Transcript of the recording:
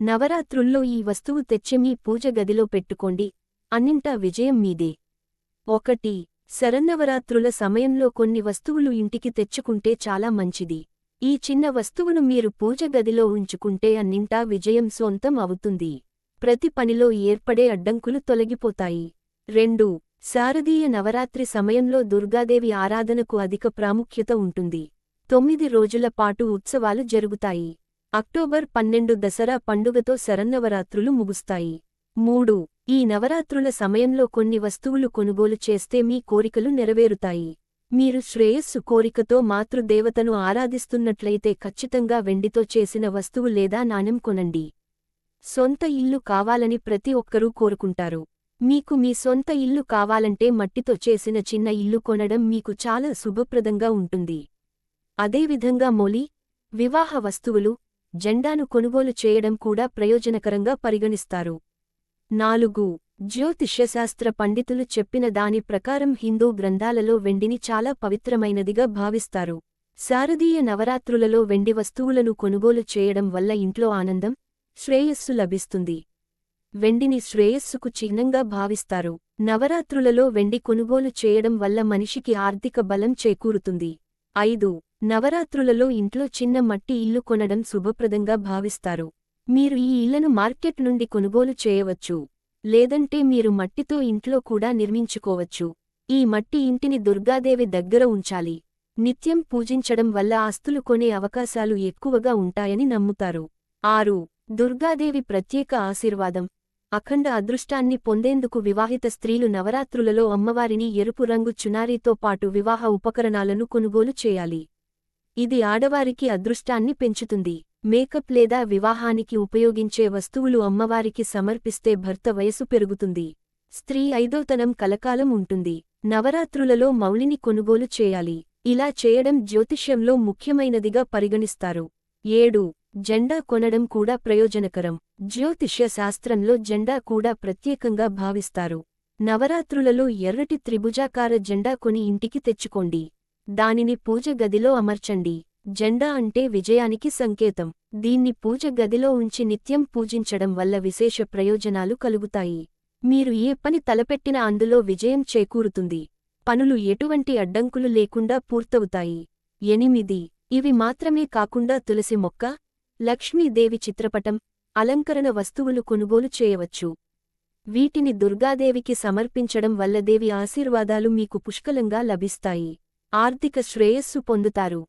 నవరాత్రుల్లో ఈ వస్తువు తెచ్చి మీ పూజ గదిలో పెట్టుకోండి. అన్నింటా విజయం మీదే. ఒకటి శరన్నవరాత్రుల సమయంలో కొన్ని వస్తువులు ఇంటికి తెచ్చుకుంటే చాలా మంచిది. ఈ చిన్న వస్తువును మీరు పూజ గదిలో ఉంచుకుంటే అన్నింటా విజయం సొంతం అవుతుంది. ప్రతి పనిలో ఏర్పడే అడ్డంకులు తొలగిపోతాయి. రెండు శారదీయ నవరాత్రి సమయంలో దుర్గాదేవి ఆరాధనకు అధిక ప్రాముఖ్యత ఉంటుంది. తొమ్మిది రోజుల పాటు ఉత్సవాలు జరుగుతాయి. అక్టోబర్ పన్నెండు దసరా పండుగతో శరన్నవరాత్రులు ముగుస్తాయి. మూడు. ఈ నవరాత్రుల సమయంలో కొన్ని వస్తువులు కొనుగోలు చేస్తే మీ కోరికలు నెరవేరుతాయి. మీరు శ్రేయస్సు కోరికతో మాతృదేవతను ఆరాధిస్తున్నట్లయితే ఖచ్చితంగా వెండితో చేసిన వస్తువు లేదా నాణెం కొనండి. సొంత ఇల్లు కావాలని ప్రతి ఒక్కరూ కోరుకుంటారు. మీకు మీ సొంత ఇల్లు కావాలంటే మట్టితో చేసిన చిన్న ఇల్లు కొనడం మీకు చాలా శుభప్రదంగా ఉంటుంది. అదేవిధంగా మొలి వివాహ వస్తువులు జెండాను కొనుగోలు చేయడం కూడా ప్రయోజనకరంగా పరిగణిస్తారు. నాలుగు జ్యోతిష్యశాస్త్ర పండితులు చెప్పిన దాని ప్రకారం హిందూ గ్రంథాలలో వెండిని చాలా పవిత్రమైనదిగా భావిస్తారు. శారదీయ నవరాత్రులలో వెండి వస్తువులను కొనుగోలు చేయడం వల్ల ఇంట్లో ఆనందం శ్రేయస్సు లభిస్తుంది. వెండిని శ్రేయస్సుకు చిహ్నంగా భావిస్తారు. నవరాత్రులలో వెండి కొనుగోలు చేయడం వల్ల మనిషికి ఆర్థిక బలం చేకూరుతుంది. ఐదు నవరాత్రులలో ఇంట్లో చిన్న మట్టి ఇల్లు కొనడం శుభప్రదంగా భావిస్తారు. మీరు ఈ ఇళ్ళను మార్కెట్ నుండి కొనుగోలు చేయవచ్చు. లేదంటే మీరు మట్టితో ఇంట్లో కూడా నిర్మించుకోవచ్చు. ఈ మట్టి ఇంటిని దుర్గాదేవి దగ్గర ఉంచాలి. నిత్యం పూజించడం వల్ల ఆస్తులు కొనే అవకాశాలు ఎక్కువగా ఉంటాయని నమ్ముతారు. ఆరు. దుర్గాదేవి ప్రత్యేక ఆశీర్వాదం. అఖండ అదృష్టాన్ని పొందేందుకు వివాహిత స్త్రీలు నవరాత్రులలో అమ్మవారిని ఎరుపు రంగు చునారీతో పాటు వివాహ ఉపకరణాలను కొనుగోలు చేయాలి. ఇది ఆడవారికి అదృష్టాన్ని పెంచుతుంది. మేకప్ లేదా వివాహానికి ఉపయోగించే వస్తువులు అమ్మవారికి సమర్పిస్తే భర్త వయసు పెరుగుతుంది. స్త్రీ ఐదోతనం కలకాలం ఉంటుంది. నవరాత్రులలో మౌళిని కొనుగోలు చేయాలి. ఇలా చేయడం జ్యోతిష్యంలో ముఖ్యమైనదిగా పరిగణిస్తారు. ఏడు. జెండా కొనడం కూడా ప్రయోజనకరం. జ్యోతిష్య శాస్త్రంలో జెండా కూడా ప్రత్యేకంగా భావిస్తారు. నవరాత్రులలో ఎర్రటి త్రిభుజాకార జెండా కొని ఇంటికి తెచ్చుకోండి. దానిని పూజ గదిలో అమర్చండి. జెండా అంటే విజయానికి సంకేతం. దీన్ని పూజ గదిలో ఉంచి నిత్యం పూజించడం వల్ల విశేష ప్రయోజనాలు కలుగుతాయి. మీరు ఏ పని తలపెట్టినా అందులో విజయం చేకూరుతుంది. పనులు ఎటువంటి అడ్డంకులు లేకుండా పూర్తవుతాయి. ఎనిమిది. ఇవి మాత్రమే కాకుండా తులసి మొక్క లక్ష్మీదేవి చిత్రపటం అలంకరణ వస్తువులు కొనుగోలు చేయవచ్చు. వీటిని దుర్గాదేవికి సమర్పించడం వల్ల దేవి ఆశీర్వాదాలు మీకు పుష్కలంగా లభిస్తాయి. ఆర్థిక శ్రేయస్సు పొందుతారు.